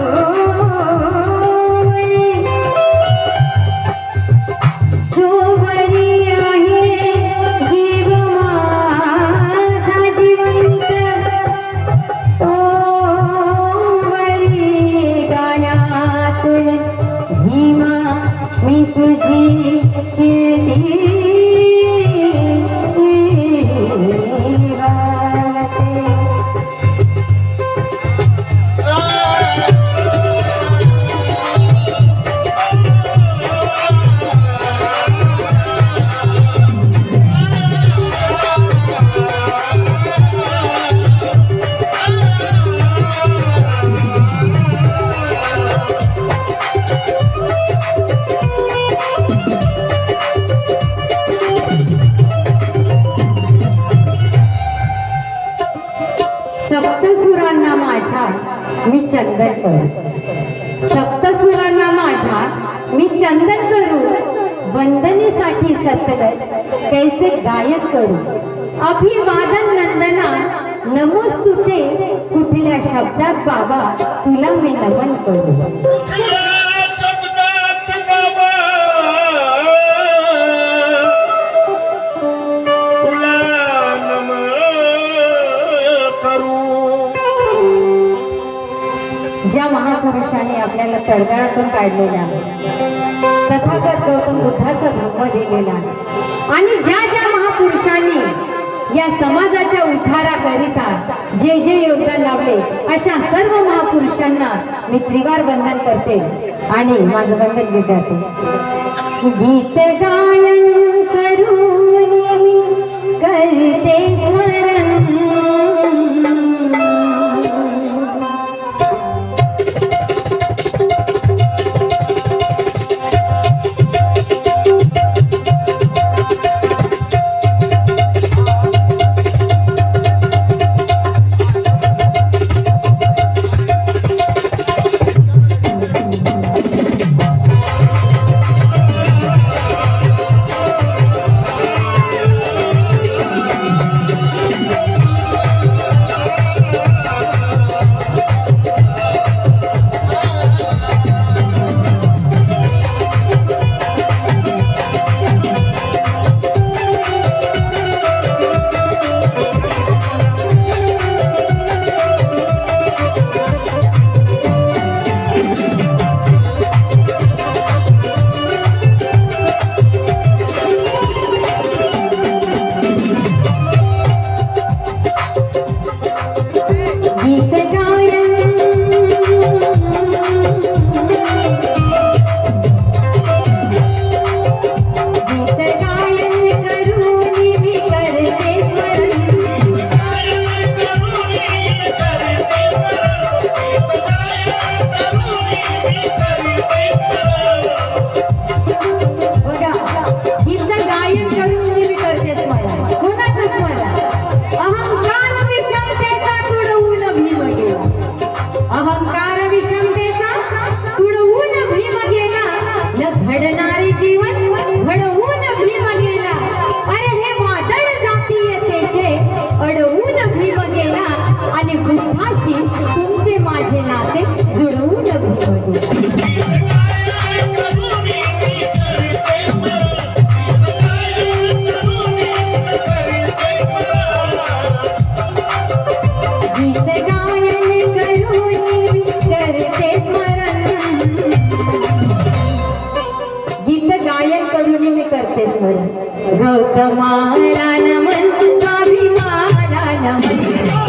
Oh. करू सप्तसुरांना माझ्या मी चंदन करू वंदनेसाठी सतत कैसे गायक करू? अभिवादन नंदना नमोस्तुते कुठल्या शब्दात बाबा तुला मी नमन करू? महापुरुषाने आपल्याला तळतळातून काढलेला आहे. तथागत गौतम बुद्धाचा ब्रह्म दिलेला आहे. आणि ज्या ज्या महापुरुषांनी या समाजाच्या उद्धाराकरिता जे जे योगदान लावले अशा सर्व महापुरुषांना मी त्रिवार वंदन करते आणि माझं वंदन विद्यार्थी. गीत गायन करून मी करते गौतमाला नमन स्वाभिमाला नमन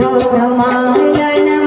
গৌরমায়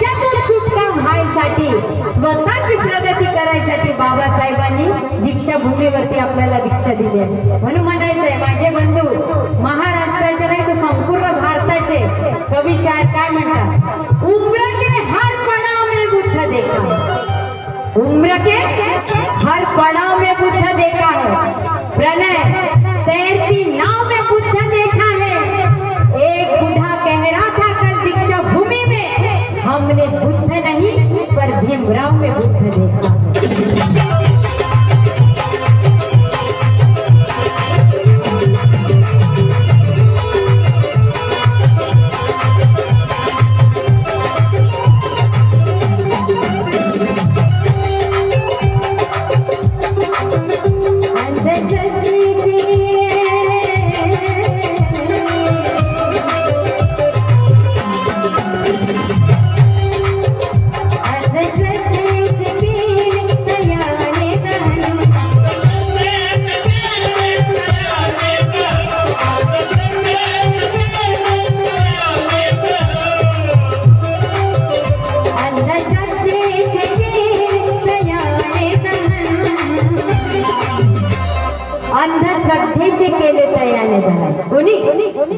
तर सुटका व्हायसाठी स्वतःची प्रगती करायसाठी बाबासाहेबांनी दीक्षाभूमीवरती आपल्याला दीक्षा दिली आहे. म्हणून म्हणायचंय माझे बंधू महाराष्ट्राचे नाही तर संपूर्ण भारताचे कवी शायर काय म्हणतात? उम्र के हर पडाव में बुद्ध देखा उम्र के हर पड़ाव में बुद्ध देखा है. प्रणय तैरती नाव में बुद्ध देखा में हमने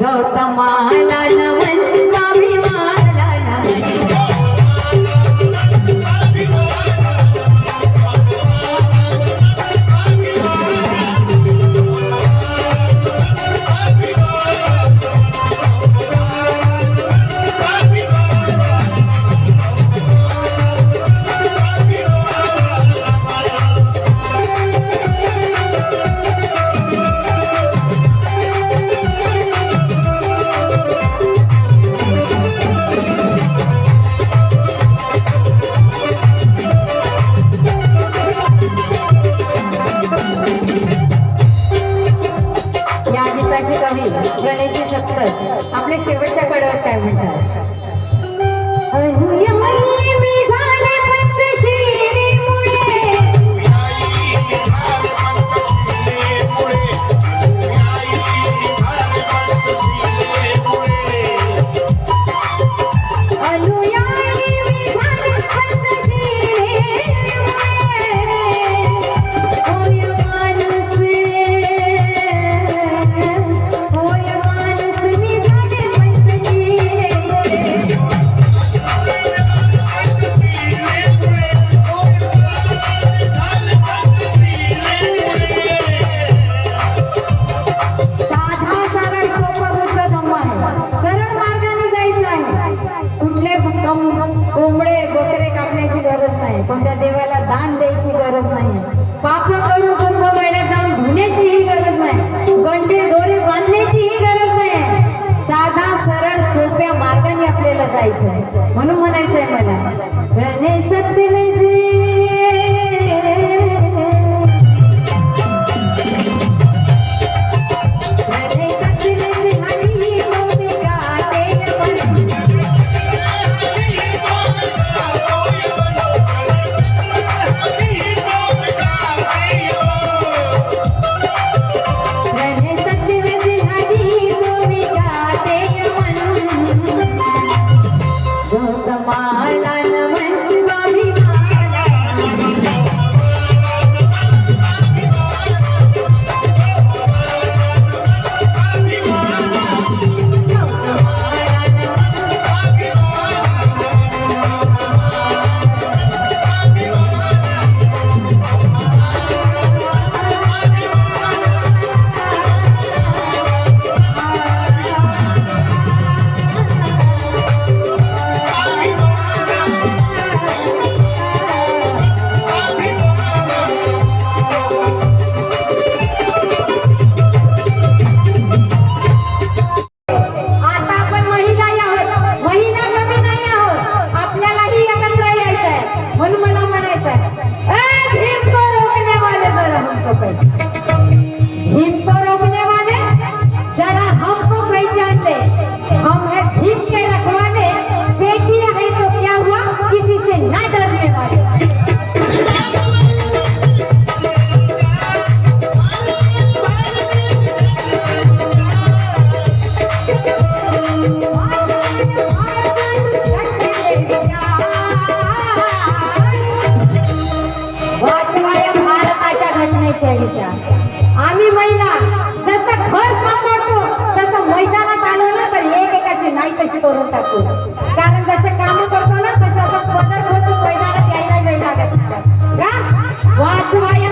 గౌతమాలనవ जायचंय. म्हणून म्हणायचंय मला गणेश 对。का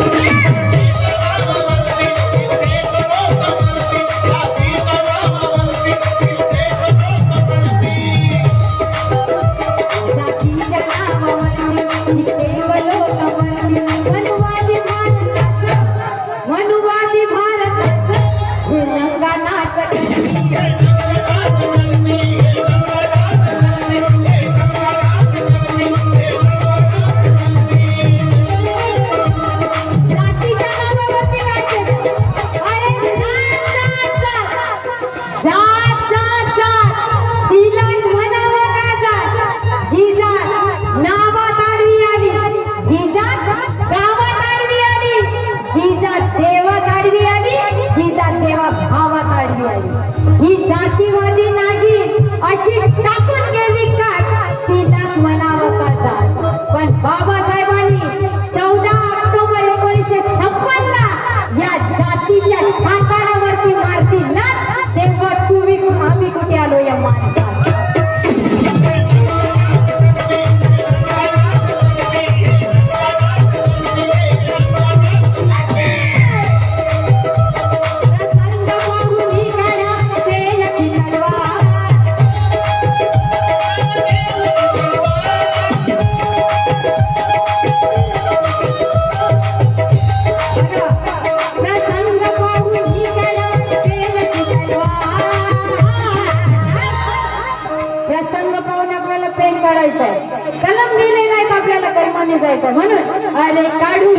लोक म्हणतात आपल्याला जायचं. म्हणून अरे काढू